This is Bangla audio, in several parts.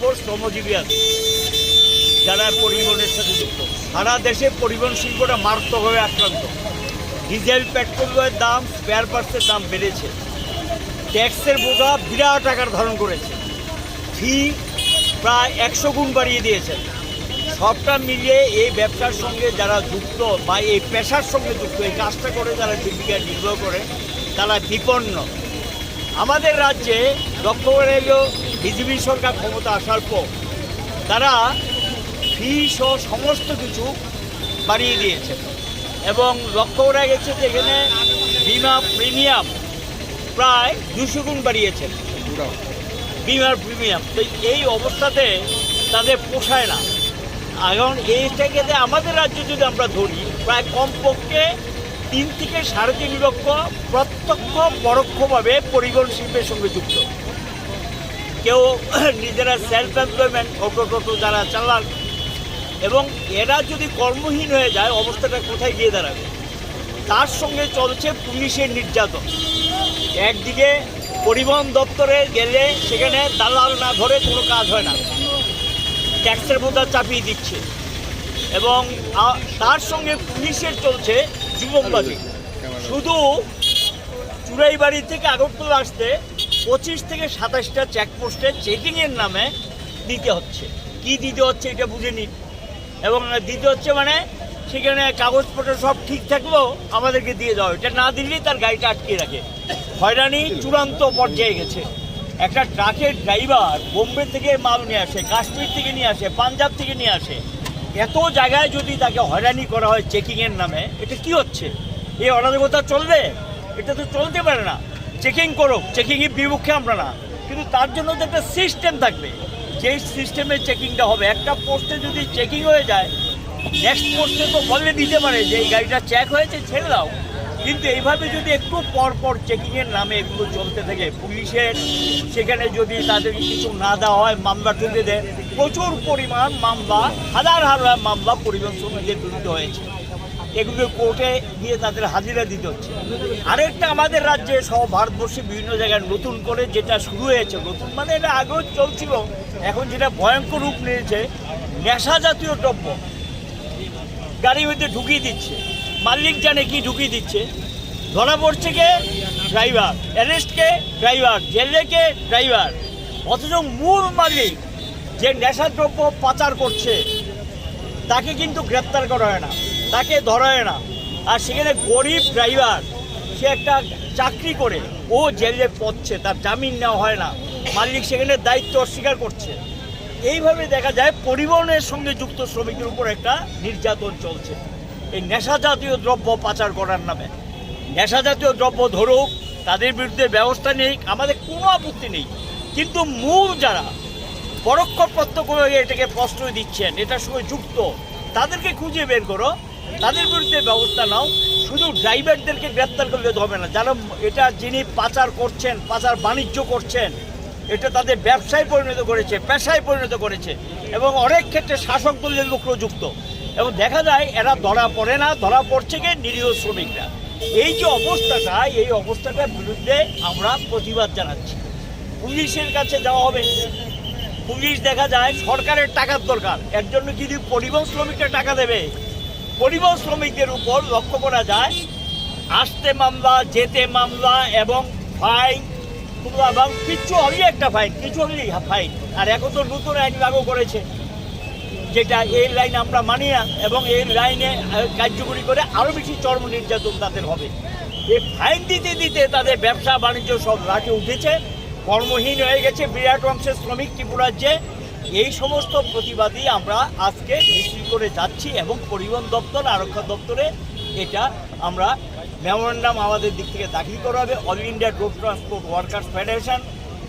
উপর শ্রমজীবী আছে, যারা পরিবহনের সাথে যুক্ত। সারা দেশে পরিবহন শিল্পটা মারাত্মকভাবে আক্রান্ত। ডিজেল, পেট্রোলের দাম স্পেয়ার পার্টসের দাম বেড়েছে। ট্যাক্সের বোঝা বিরাট আকার ধারণ করেছে। ফি প্রায় একশো গুণ বাড়িয়ে দিয়েছে। সবটা মিলিয়ে এই ব্যবসার সঙ্গে যারা যুক্ত বা এই পেশার সঙ্গে যুক্ত, এই কাজটা করে যারা জীবিকা নির্বাহ করে, তারা বিপন্ন। আমাদের রাজ্যে লক্ষ্য করে বিজেপি সরকার ক্ষমতা আসার পর তারা ফি সহ সমস্ত কিছু বাড়িয়ে দিয়েছে। এবং লক্ষ্য করা গেছে যে এখানে বিমা প্রিমিয়াম প্রায় দুশো গুণ বাড়িয়েছেন বিমার প্রিমিয়াম। তো এই অবস্থাতে তাদের পোষায় না। এখন এইটাকে যে আমাদের রাজ্যে যদি আমরা ধরি, প্রায় কমপক্ষে তিন থেকে সাড়ে তিন লক্ষ প্রত্যক্ষ পরোক্ষভাবে পরিবহন শিল্পের সঙ্গে যুক্ত। কেউ নিজেরা সেলফ এমপ্লয়মেন্ট অটো যারা চালান, এবং এরা যদি কর্মহীন হয়ে যায়, অবস্থাটা কোথায় গিয়ে দাঁড়াবে? তার সঙ্গে চলছে পুলিশের নির্যাতন। একদিকে পরিবহন দপ্তরে গেলে সেখানে দালাল না ধরে কোনো কাজ হয় না। ট্যাক্সের বোঝা চাপিয়ে দিচ্ছে। এবং তার সঙ্গে পুলিশের চলছে যুবকবাজি শুধু চুরাইবাড়ি থেকে আগরতলা আসতে পঁচিশ থেকে সাতাশটা চেকপোস্টে চেকিংয়ের নামে দিতে হচ্ছে। কি দিতে হচ্ছে এটা বুঝে নিন। এবং দিতে হচ্ছে মানে সেখানে কাগজপত্র সব ঠিক থাকলেও আমাদেরকে দিয়ে দেওয়া এটা না দিলেই তার গাড়িটা আটকে রাখে। হয়রানি চূড়ান্ত পর্যায়ে গেছে। একটা ট্রাকের ড্রাইভার বোম্বে থেকে মাল নিয়ে আসে, কাশ্মীর থেকে নিয়ে আসে, পাঞ্জাব থেকে নিয়ে আসে। এত জায়গায় যদি তাকে হয়রানি করা হয় চেকিংয়ের নামে, এটা কি হচ্ছে? এই অরাজকতা চলবে? এটা তো চলতে পারে না। চেকিং করুক চেকিংয়ের বিপক্ষে আমরা না। কিন্তু তার জন্য তো একটা সিস্টেম থাকবে। যেই সিস্টেমে চেকিংটা হবে, একটা পোস্টে যদি চেকিং হয়ে যায় নেক্সট পোস্টে তো বললে দিতে পারে যে এই গাড়িটা চেক হয়েছে, ছেড়ে দাও। কিন্তু এইভাবে যদি একটু পর পর চেকিংয়ের নামে এগুলো চলতে থাকে পুলিশের, সেখানে যদি তাদের কিছু না দেওয়া হয়, মামলা ঠুকে দেয়, প্রচুর পরিমাণ মামলা, হাজার হাজার মামলা পরিবহন শ্রমিকদের বিরুদ্ধে হয়েছে। এগুলো কোর্টে গিয়ে তাদের হাজিরা দিতে হচ্ছে। আরেকটা আমাদের রাজ্যে সহ ভারতবর্ষে বিভিন্ন জায়গায় নতুন করে যেটা শুরু হয়েছে, নতুন মানে এটা আগেও চলছিল, এখন যেটা ভয়ঙ্কর রূপ নিয়েছে, নেশা জাতীয় দ্রব্য। গাড়ির মধ্যে ঢুকিয়ে দিচ্ছে। মালিক জানে কি ঢুকিয়ে দিচ্ছে। ধরা পড়ছে কে? ড্রাইভার। অ্যারেস্টকে ড্রাইভার। জেলে কে? ড্রাইভার। অথচ মূল মালিক যে নেশাদ্রব্য পাচার করছে, তাকে কিন্তু গ্রেপ্তার করা হয় না। তাকে ধরা হয় না। আর সেখানে গরিব ড্রাইভার সে একটা চাকরি করে, ও জেলে পড়ছে, তার জামিন নেওয়া হয় না। মালিক সেখানে দায়িত্ব অস্বীকার করছে। এইভাবে দেখা যায় পরিবহনের সঙ্গে যুক্ত শ্রমিকের উপর একটা নির্যাতন চলছে। এই নেশা জাতীয় দ্রব্য পাচার করার নামে। নেশা জাতীয় দ্রব্য ধরুক, তাদের বিরুদ্ধে ব্যবস্থা নেই, আমাদের কোনো আপত্তি নেই। কিন্তু মূল যারা পরোক্ষ প্রত্যক্ষ এটাকে প্রশ্রয় দিচ্ছেন, এটার সঙ্গে যুক্ত, তাদেরকে খুঁজে বের করো। তাদের বিরুদ্ধে ব্যবস্থা নাও। শুধু ড্রাইভারদেরকে গ্রেপ্তার করলে হবে না। যারা এটা যিনি পাচার করছেন, পাচার বাণিজ্য করছেন, এটা তাদের ব্যবসায় পরিণত করেছে, পেশায় পরিণত করেছে এবং অনেক ক্ষেত্রে শাসক দলের লোকও যুক্ত। এবং দেখা যায়, এরা ধরা পড়ে না, ধরা পড়ছে গিয়ে নিরীহ শ্রমিকরা। এই যে অবস্থাটা, এই অবস্থাটার বিরুদ্ধে আমরা প্রতিবাদ জানাচ্ছি। পুলিশের কাছে যাওয়া হবে। পুলিশ দেখা যায়, সরকারের টাকার দরকার। এর জন্য যদি পরিবহন শ্রমিকরা টাকা দেবে? পরিবহন শ্রমিকদের উপর লক্ষ্য করা যায়, আসতে মামলা, যেতে মামলা এবং ফাইন এবং কিছু হলেই একটা ফাইন কিছু হলেই ফাইন আর এখন তো নতুন আইন লাগু করেছে, যেটা এই লাইন আমরা মানি না এবং এই লাইনে কার্যকরী করে আরও বেশি চর্ম নির্যাতন তাদের হবে। এই ফাইন দিতে দিতে তাদের ব্যবসা বাণিজ্য সব লাঠে উঠেছে, কর্মহীন হয়ে গেছে বিরাট অংশের শ্রমিক ত্রিপুরাজ্যে এই সমস্ত প্রতিবাদী আমরা আজকে মিছিল করে যাচ্ছি এবং পরিবহন দপ্তর, আরক্ষা দপ্তরে এটা আমরা মেমোরেন্ডাম আমাদের দিক থেকে দাখিল করা হবে। All India road transport workers federation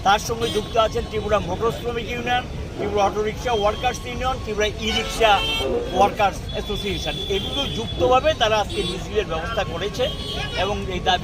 তার সঙ্গে যুক্ত আছেন ত্রিপুরা মোটর শ্রমিক union, Tripura auto rickshaw workers union, Tripura e rickshaw workers association এগুলো যুক্তভাবে তারা আজকে মিছিলের ব্যবস্থা করেছে এবং এই দাবি